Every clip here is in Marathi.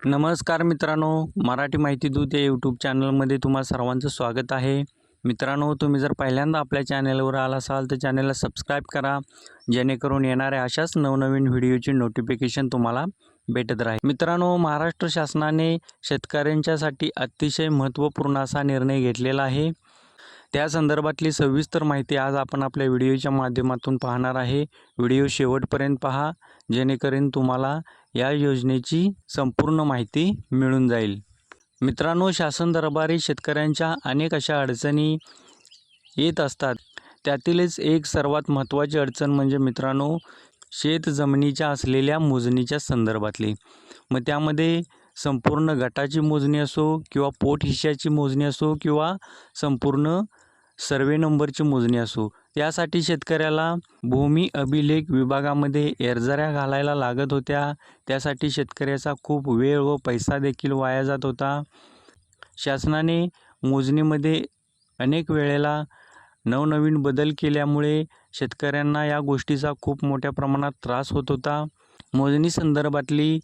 नमस्कार मित्रांनो मराठी माहिती दूत या यूट्यूब चॅनलमध्ये तुम्हाला सर्वांचं स्वागत आहे. मित्रांनो तुम्ही जर पहिल्यांदा आपल्या चॅनलवर आला असाल तर चॅनलला सबस्क्राईब करा जेणेकरून येणाऱ्या अशाच नवनवीन व्हिडिओची नोटिफिकेशन तुम्हाला भेटत राहील. मित्रांनो महाराष्ट्र शासनाने शेतकऱ्यांच्यासाठी अतिशय महत्त्वपूर्ण असा निर्णय घेतलेला आहे. त्या संदर्भातली सविस्तर माहिती आज आपण आपल्या व्हिडिओच्या माध्यमातून पाहणार आहे. व्हिडिओ शेवटपर्यंत पहा जेणेकरून तुम्हाला या योजनेची संपूर्ण माहिती मिळून जाईल. मित्रांनो शासन दरबारी शेतकऱ्यांच्या अनेक अशा अडचणी येत असतात. त्यातीलच एक सर्वात महत्त्वाची अडचण म्हणजे मित्रांनो शेत जमिनीच्या असलेल्या मोजणीच्या संदर्भातली. मग त्यामध्ये संपूर्ण गटाची मोजणी असो किंवा पोट हिश्श्याची मोजणी असो किंवा संपूर्ण सर्वे नंबरची मोजणी असो. यासाठी शेतकऱ्याला भूमी अभिलेख विभागामध्ये एरझऱ्या घालायला लागत होत्या. त्यासाठी शेतकऱ्याचा खूप वेळ व पैसा देखील वाया जात होता. शासनाने मोजणीमध्ये अनेक वेळेला नवनवीन बदल केल्यामुळे शेतकऱ्यांना या गोष्टीचा खूप मोठ्या प्रमाणात त्रास होत होता. मोजणी संदर्भातली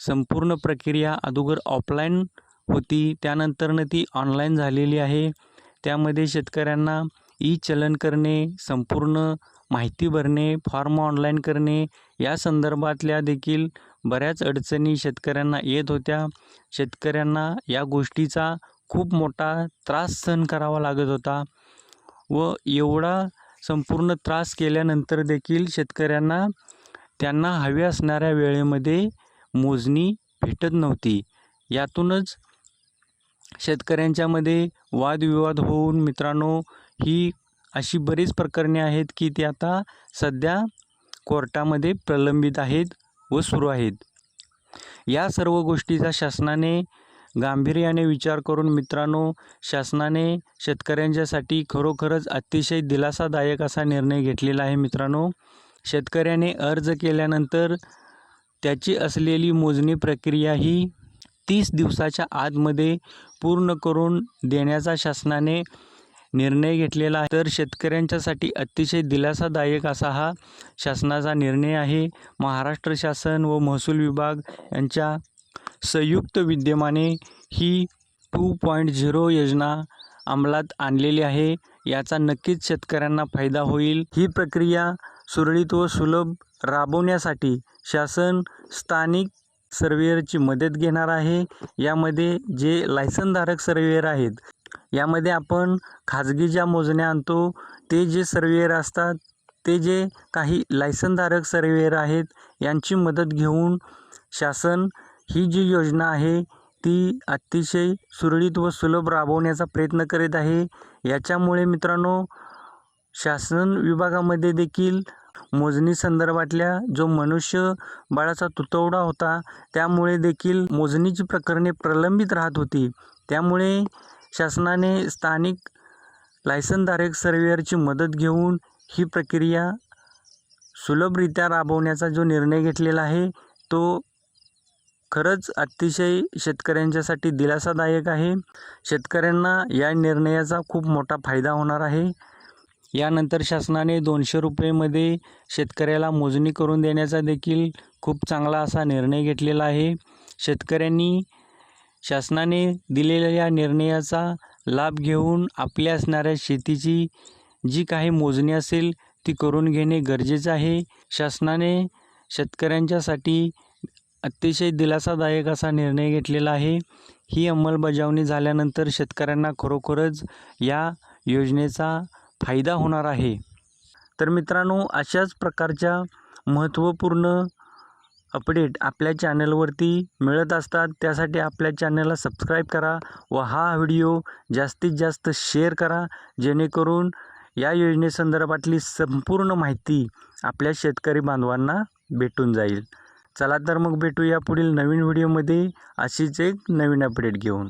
संपूर्ण प्रक्रिया अगोदर ऑफलाईन होती. त्यानंतरनं ती ऑनलाईन झालेली आहे. त्यामध्ये शेतकऱ्यांना ई चलन करणे संपूर्ण माहिती भरणे फॉर्म ऑनलाईन करणे या संदर्भातल्या देखील बऱ्याच अडचणी शेतकऱ्यांना येत होत्या. शेतकऱ्यांना या गोष्टीचा खूप मोठा त्रास सहन करावा लागत होता व एवढा संपूर्ण त्रास केल्यानंतर देखील शेतकऱ्यांना त्यांना हवी असणाऱ्या वेळेमध्ये मोजणी भेटत नव्हती. यातूनच शेतकऱ्यांच्यामध्ये वादविवाद होऊन मित्रांनो ही अशी बरीच प्रकरणे आहेत की ती आता सध्या कोर्टामध्ये प्रलंबित आहेत व सुरू आहेत. या सर्व गोष्टीचा शासनाने गांभीर्याने विचार करून मित्रांनो शासनाने शेतकऱ्यांच्यासाठी खरोखरच अतिशय दिलासादायक असा निर्णय घेतलेला आहे मित्रांनो. शेतकऱ्याने अर्ज केल्यानंतर त्याची असलेली मोजणी प्रक्रिया ही तीस दिवसाच्या आतमध्ये पूर्ण करून देण्याचा शासनाने निर्णय घेतलेला आहे. तर शेतकऱ्यांच्यासाठी अतिशय दिलासादायक असा हा शासनाचा निर्णय आहे. महाराष्ट्र शासन व महसूल विभाग यांच्या संयुक्त विद्यमाने ही टू पॉईंट झिरो योजना अंमलात आणलेली आहे. याचा नक्कीच शेतकऱ्यांना फायदा होईल. ही प्रक्रिया सुरळीत व सुलभ राबवण्यासाठी शासन स्थानिक सर्वेअरची मदत घेणार आहे. यामध्ये जे लायसनधारक सर्वेअर आहेत यामध्ये आपण खाजगी ज्या मोजण्या आणतो ते जे सर्वेअर असतात ते जे काही लायसनधारक सर्वेअर आहेत यांची मदत घेऊन शासन ही जी योजना आहे ती अतिशय सुरळीत व सुलभ राबवण्याचा प्रयत्न करीत आहे. याच्यामुळे मित्रांनो शासन विभागामध्ये देखील मोजणी संदर्भातल्या जो मनुष्य बाळाचा तुतवडा होता त्यामुळे देखील मोजणीची प्रकरणे प्रलंबित राहत होती. त्यामुळे शासनाने स्थानिक लायसनधारक सर्वेअरची मदत घेऊन ही प्रक्रिया सुलभरित्या राबवण्याचा जो निर्णय घेतलेला आहे तो खरंच अतिशय शेतकऱ्यांच्यासाठी दिलासादायक आहे. शेतकऱ्यांना या निर्णयाचा खूप मोठा फायदा होणार आहे. यानंतर शासनाने दोनशे रुपयेमध्ये शेतकऱ्याला मोजणी करून देण्याचा देखील खूप चांगला असा निर्णय घेतलेला आहे. शेतकऱ्यांनी शासनाने दिलेल्या या निर्णयाचा लाभ घेऊन आपल्या असणाऱ्या शेतीची जी काही मोजणी असेल ती करून घेणे गरजेचं आहे. शासनाने शेतकऱ्यांच्यासाठी अतिशय दिलासादायक असा निर्णय घेतलेला आहे. ही अंमलबजावणी झाल्यानंतर शेतकऱ्यांना खरोखरच या योजनेचा फायदा होणार आहे. तर मित्रांनो अशाच प्रकारच्या महत्त्वपूर्ण अपडेट आपल्या चॅनलवरती मिळत असतात त्यासाठी आपल्या चॅनलला सबस्क्राईब करा व हा व्हिडिओ जास्तीत जास्त शेअर करा जेणेकरून या योजनेसंदर्भातली संपूर्ण माहिती आपल्या शेतकरी बांधवांना भेटून जाईल. चला तर मग भेटूया पुढील नवीन व्हिडिओमध्ये अशीच एक नवीन अपडेट घेऊन.